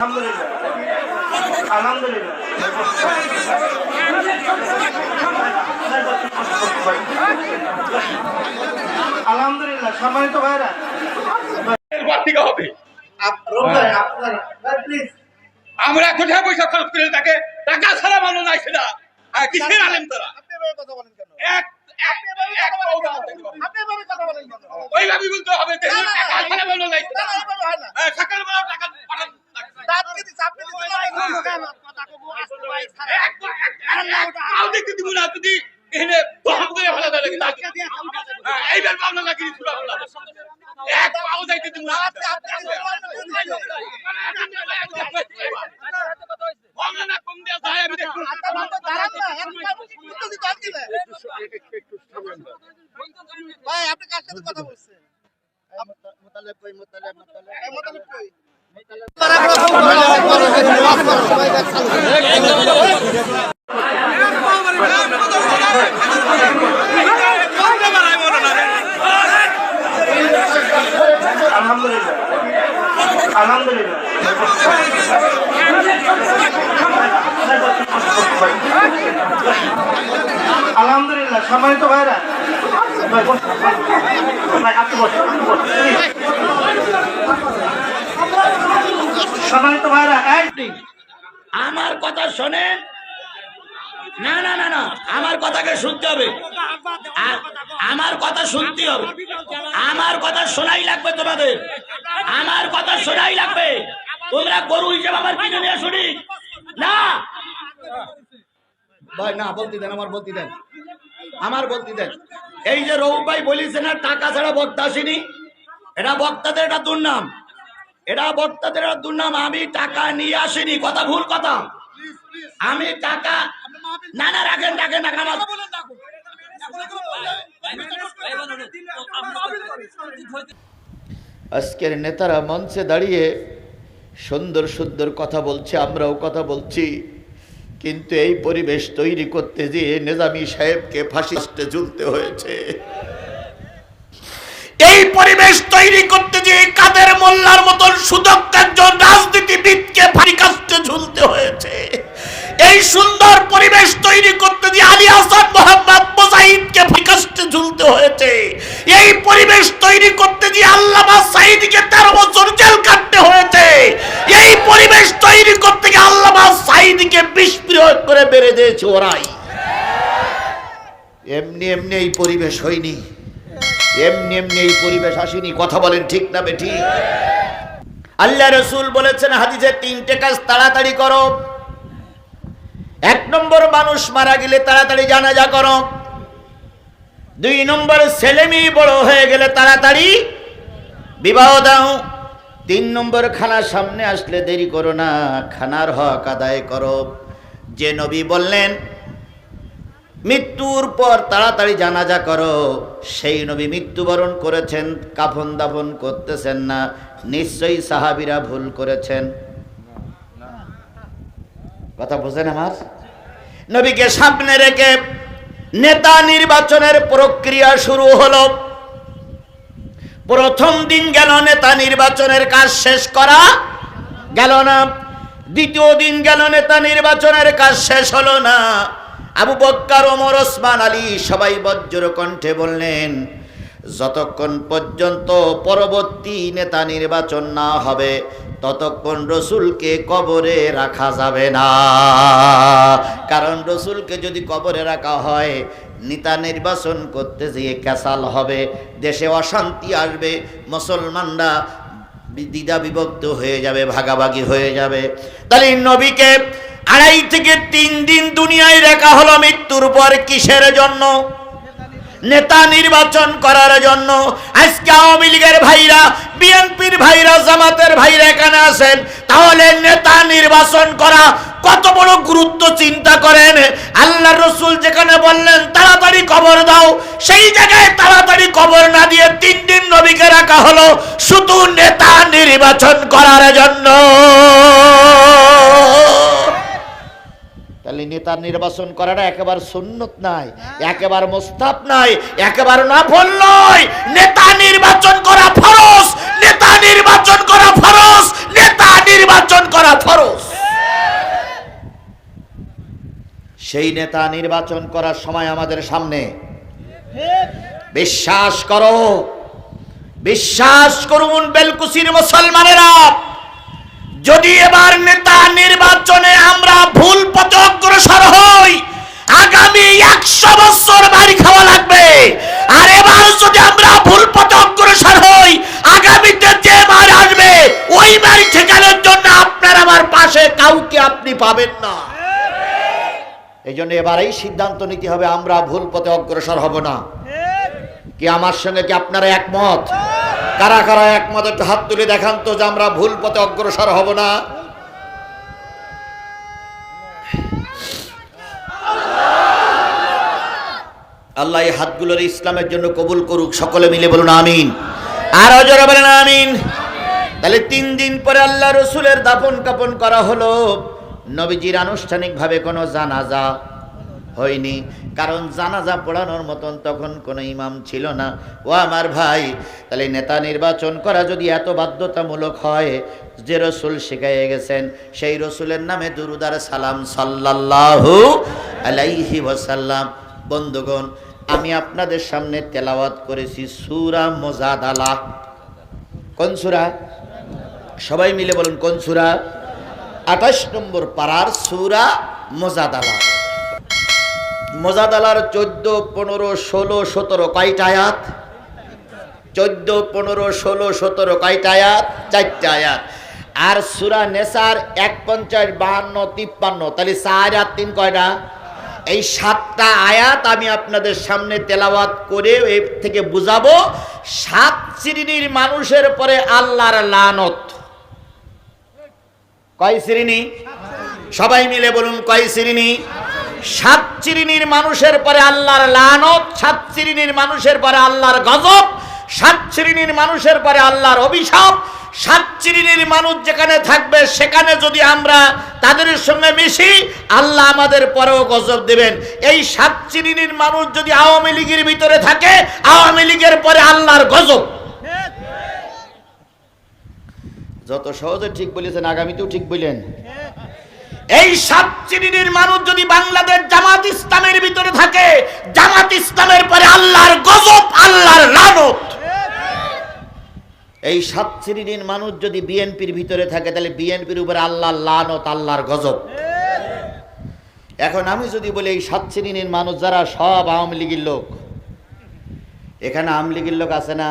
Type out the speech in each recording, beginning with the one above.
আলহামদুলিল্লাহ। আলহামদুলিল্লাহ আলহামদুলিল্লাহ সম্মানিত ভাইরা হবে আমরা কোথায় পয়সা খরচ করে তাকে টাকা ছাড়া মানুষ নাই সেটা। আর কিসের আলেম তারা? আপনি এভাবে কথা বলেন কেন? এক? ওইভাবে বলতে হবে যে না, না, টাকা ছাড়া মানুষ নাই। হ্যাঁ? ভাই, আপনি কার সাথে কথা বলছেন? মোতালেব কই? আলহামদুলিল্লাহ আলহামদুলিল্লাহ আলহামদুলিল্লাহ সম্মানিত ভাইরা ভাই, বসুন। ভাই, আপনি সম্মানিত ভাইরা আমার কথা শোনেন? না না না না আমার কথাকে শুনতে হবে। আমার কথা শুনতে হবে। আমার কথা শোনাই লাগবে তোমাদের। আমার কথা শোনাই লাগবে। তোমরা গরু হিসেবে আমার কিনে নিয়ে শুনি না। ভাই না বলতে দেন আমার বলতে দেন। আমার বলতে দেন। এই যে রঘু ভাই বলিছে না টাকা ছাড়া বক্তা আসেনি এটা বক্তাদের এটা দুর্নাম। এটা বক্তাদের দুর্নাম আমি টাকা নিয়ে আসিনি কথা ভুল কথা। আমি টাকা না না রাখেন রাখেন আজকের নেতারা মঞ্চে দাঁড়িয়ে সুন্দর সুন্দর কথা বলছে আমরাও কথা বলছি। কিন্তু এই পরিবেশ তৈরি করতে গিয়ে নেজামি সাহেবকে ফাঁসিতে ঝুলতে হয়েছে। এই পরিবেশ তৈরি করতে যে কাদের মোল্লার মতন সুদক্ষ একজন রাজনীতিবিদকে ফাঁড়ি কাস্তে ঝুলতে হয়েছে? এই সুন্দর পরিবেশ তৈরি করতে যে আলী হাসান মোহাম্মদ মুজাহিদকে কাস্তে ঝুলতে হয়েছে। এই পরিবেশ তৈরি করতে যে আল্লামা সাইদিকে তেরো বছর জেল কাটতে হয়েছে। এই পরিবেশ তৈরি করতে গিয়ে আল্লামা সাইদিকে বিষ প্রয়োগ করে বেড়ে দিয়েছে ওরাই। এমনি এমনি এই পরিবেশ হয়নি। এমনি এমনি এই পরিবেশ আসেনি। কথা বলেন ঠিক না বেঠি আল্লাহ রসুল বলেছেন, হাদিসে তিনটে কাজ তাড়াতাড়ি করো। এক নম্বর, মানুষ মারা গেলে তাড়াতাড়ি জানাজা করো। দুই নম্বর, ছেলে মেয়ে বড় হয়ে গেলে তাড়াতাড়ি বিবাহ দাও। তিন নম্বর খানা সামনে আসলে দেরি করো না, খানার হক আদায় করো। যে নবী বললেন মৃত্যুর পর তাড়াতাড়ি জানাজা করো। সেই নবী মৃত্যুবরণ করেছেন, কাফন দাফন করতেছেন না, নিশ্চয়ই সাহাবিরা ভুল করেছেন। কথা বোঝেন আমার? নবীকে সামনে রেখে নেতা নির্বাচনের প্রক্রিয়া শুরু হলো। প্রথম দিন গেল, নেতা নির্বাচনের কাজ শেষ করা গেল না। দ্বিতীয় দিন গেল, নেতা নির্বাচনের কাজ শেষ হলো না। আবু বক্কার, ওমর, ওসমান, আলী সবাই বজ্র কণ্ঠে বললেন, যতক্ষণ পর্যন্ত পরবর্তী নেতা নির্বাচন না হবে, ততক্ষণ রসুলকে কবরে রাখা যাবে না। কারণ রসুলকে যদি কবরে রাখা হয়, নেতা নির্বাচন করতে গিয়ে ক্যাসাল হবে, দেশে অশান্তি আসবে, মুসলমানরা দ্বিধা বিভক্ত হয়ে যাবে, ভাগাভাগি হয়ে যাবে। তাহলে নবীকে আড়াই থেকে তিন দিন দুনিয়ায় রাখা হলো মৃত্যুর পর কিসের জন্য? নেতা নির্বাচন করার জন্য। আজকে আওয়ামী লীগের ভাইরা, বিএনপির ভাইরা, জামাতের ভাইরা এখানে আছেন। তাহলে নেতা নির্বাচন করা কত বড় গুরুত্ব চিন্তা করেন? আল্লাহ রসুল যেখানে বললেন, তাড়াতাড়ি কবর দাও। সেই জায়গায় তাড়াতাড়ি কবর না দিয়ে তিন দিন নবীকে রাখা হলো শুধু নেতা নির্বাচন করার জন্য। তাহলে নেতা নির্বাচন করাটা একেবারে সুন্নত নাই একেবারে মোস্তাব নাই একেবারে নাফল নয়। নেতা নির্বাচন করা ফরজ নেতা নির্বাচন করা ফরজ নেতা নির্বাচন করা ফরজ। সেই নেতা নির্বাচন করার সময় আমাদের সামনে বিশ্বাস করো বিশ্বাস করুন বেলকুসির মুসলমানেরা। যদি এবার নেতা নির্বাচনে আমরা ভুল পথে অগ্রসর হই, আগামী একশো বছর বাড়ি খাওয়া লাগবে। আর এবার যদি আমরা ভুল পথে অগ্রসর হই, আগামীতে যে বার আসবে, ওই বাড়ি ঠেকানোর জন্য আপনার আমার পাশে কাউকে আপনি পাবেন না। এই জন্য এবারেই সিদ্ধান্ত নিতে হবে, আমরা ভুল পথে অগ্রসর হব না। কি আমার সঙ্গে, কি আপনারা একমত? কারা কারা একমত, একটু হাত তুলে দেখান তো যে আমরা ভুল পথে অগ্রসর হব না। আল্লাহ এই হাতগুলোর ইসলামের জন্য কবুল করুক, সকলে মিলে বলুন আমিন। আর জোরে বলেন আমিন। তাহলে তিন দিন পরে আল্লাহ রসুলের দাপন কাপন করা হলো। নবীজির আনুষ্ঠানিকভাবে কোনো জানাজা হয়নি। কারণ জানাজা পড়ানোর মতন তখন কোনো ইমাম ছিল না। ও আমার ভাই, তাহলে নেতা নির্বাচন করা যদি এত বাধ্যতামূলক হয়, যে রসুল শিখাইয়ে গেছেন, সেই রসুলের নামে দুরুদার সালাম সাল্লাল্লাহু আলাইহি ওসাল্লাম বন্ধুগণ, আমি আপনাদের সামনে তেলাওয়াত করেছি সুরা মোজাদালা। কোন সুরা? সবাই মিলে বলুন কোন সুরা? আঠাশ নম্বর পাড়ার সুরা মোজাদালা। মোজাদালার চোদ্দ, পনেরো, ষোলো, সতেরো কয়টা আয়াত? চোদ্দ, পনেরো, ষোলো, সতেরো কয়টা আয়াত? চারটা আয়াত। আর সুরা নেসার এক পঞ্চাশ বাহান্ন, তিপ্পান্ন, তাহলে চার আর তিন কয়টা? এই সাতটা আয়াত আমি আপনাদের সামনে তেলাওয়াত করে এর থেকে বুঝাবো, সাত শ্রেণির মানুষের পরে আল্লাহর লানত। কয় শ্রেণি? সবাই মিলে বলুন কয় শ্রেণি? সাত শ্রেণির মানুষের পরে আল্লাহর লানত, সাত শ্রেণির মানুষের পরে আল্লাহর গজব, সাত শ্রেণির মানুষের পরে আল্লাহর অভিশাপ, সাত শ্রেণির মানুষ যেখানে থাকবে সেখানে যদি আমরা তাদের সঙ্গে মিশি, আল্লাহ আমাদের পরেও গজব দেবেন। এই সাত শ্রেণির মানুষ যদি আওয়ামী লীগের ভিতরে থাকে, আওয়ামী লীগের পরে আল্লাহর গজব। যত সহজে ঠিক বলেছেন, আগামীতেও ঠিক বললেন এই সাত শ্রেণির মানুষ যদি বাংলাদেশ জামাত ইসলামের ভিতরে থাকে, জামাত ইসলামের পরে আল্লাহর গজব, আল্লাহর লানত। এই সাত শ্রেণির মানুষ যদি বিএনপির ভিতরে থাকে, তাহলে বিএনপির উপরে আল্লাহর লানত, আল্লাহর গজব। এখন আমি যদি বলি, এই সাত শ্রেণির মানুষ যারা, সব আওয়ামী লীগের লোক। এখানে আওয়ামী লীগের লোক আছে না?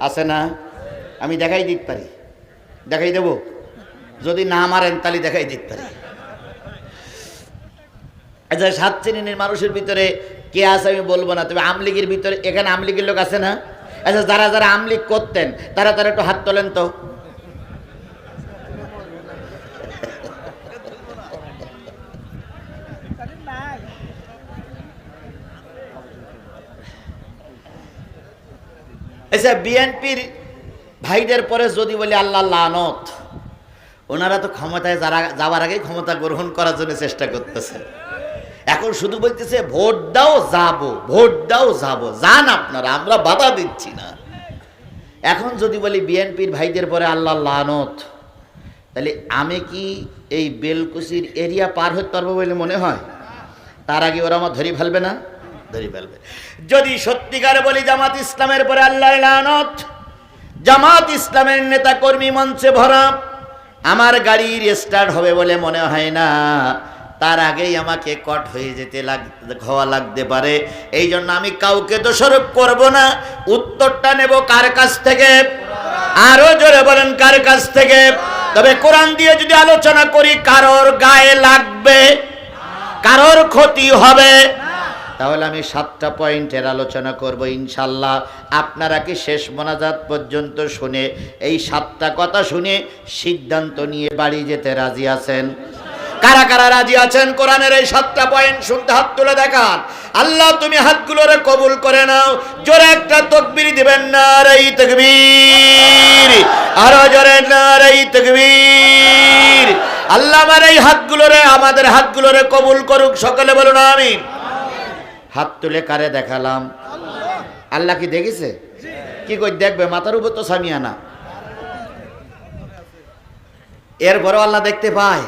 আছে না? আমি দেখাই দিতে পারি। দেখাই দেব? যদি না মারেন তাহলে দেখাই দিতে পারি আচ্ছা সাত শ্রেণির মানুষের ভিতরে কে আছে আমি বলব না, তবে আমলিগের ভিতরে, এখানে আমলিগের লোক আছে না? আচ্ছা যারা যারা আমলিগ করতেন, তারা তারা একটু হাত তোলেন তো। আচ্ছা বিএনপির ভাইদের পরে যদি বলি আল্লাহ লানত। ওনারা তো ক্ষমতায় যারা যাওয়ার আগে ক্ষমতা গ্রহণ করার জন্য চেষ্টা করতেছে। এখন শুধু বলতেছে, ভোট দাও, যাব, ভোট দাও, যাব। যান আপনারা, আমরা বাধা দিচ্ছি না। এখন যদি বলি বিএনপির ভাইদের পরে আল্লাহ লানত, তাহলে আমি কি এই বেলকুচির এরিয়া পার হতে পারব বলে মনে হয়? তার আগে ওরা আমার ধরি ফেলবে না? ধরি ফেলবে। যদি সত্যিকারে বলি জামাত ইসলামের পরে আল্লাহ লানত, জামাত ইসলামের নেতা কর্মী মঞ্চে ভরা আমার গাড়ির স্টার্ট হবে বলে মনে হয় না। তার আগেই আমাকে কট হয়ে যেতে লাগ, হওয়া লাগতে পারে। এই জন্য আমি কাউকে দোষারোপ করব না। উত্তরটা নেব কার কাছ থেকে? আরও জোরে বলেন কার কাছ থেকে? তবে কোরআন দিয়ে যদি আলোচনা করি, কারোর গায়ে লাগবে, কারোর ক্ষতি হবে। তাহলে আমি সাতটা পয়েন্টের আলোচনা করব ইনশাল্লাহ। আপনারা কি শেষ মোনাজাত পর্যন্ত শুনে এই সাতটা কথা শুনে সিদ্ধান্ত নিয়ে বাড়ি যেতে রাজি আছেন? কারা কারা রাজি আছেন? কোরআনের এই সাতটা পয়েন্ট শুনতে হাত তুলে দেখান। আল্লাহ, তুমি হাতগুলোরে কবুল করে নাও। জোরে একটা তকবির দিবেন না রে তকবীর। আরও জোরে না রে তকবীর। আল্লাহ আমার এই হাতগুলোরে আমাদের হাতগুলোরে কবুল করুক, সকলে বলুন আমিন। হাত তুলে কারে দেখালাম? আল্লাহ কি দেখেছে? কি কই দেখবে? মাথার উপর তো সামিয়ানা। এরপরও আল্লাহ দেখতে পায়।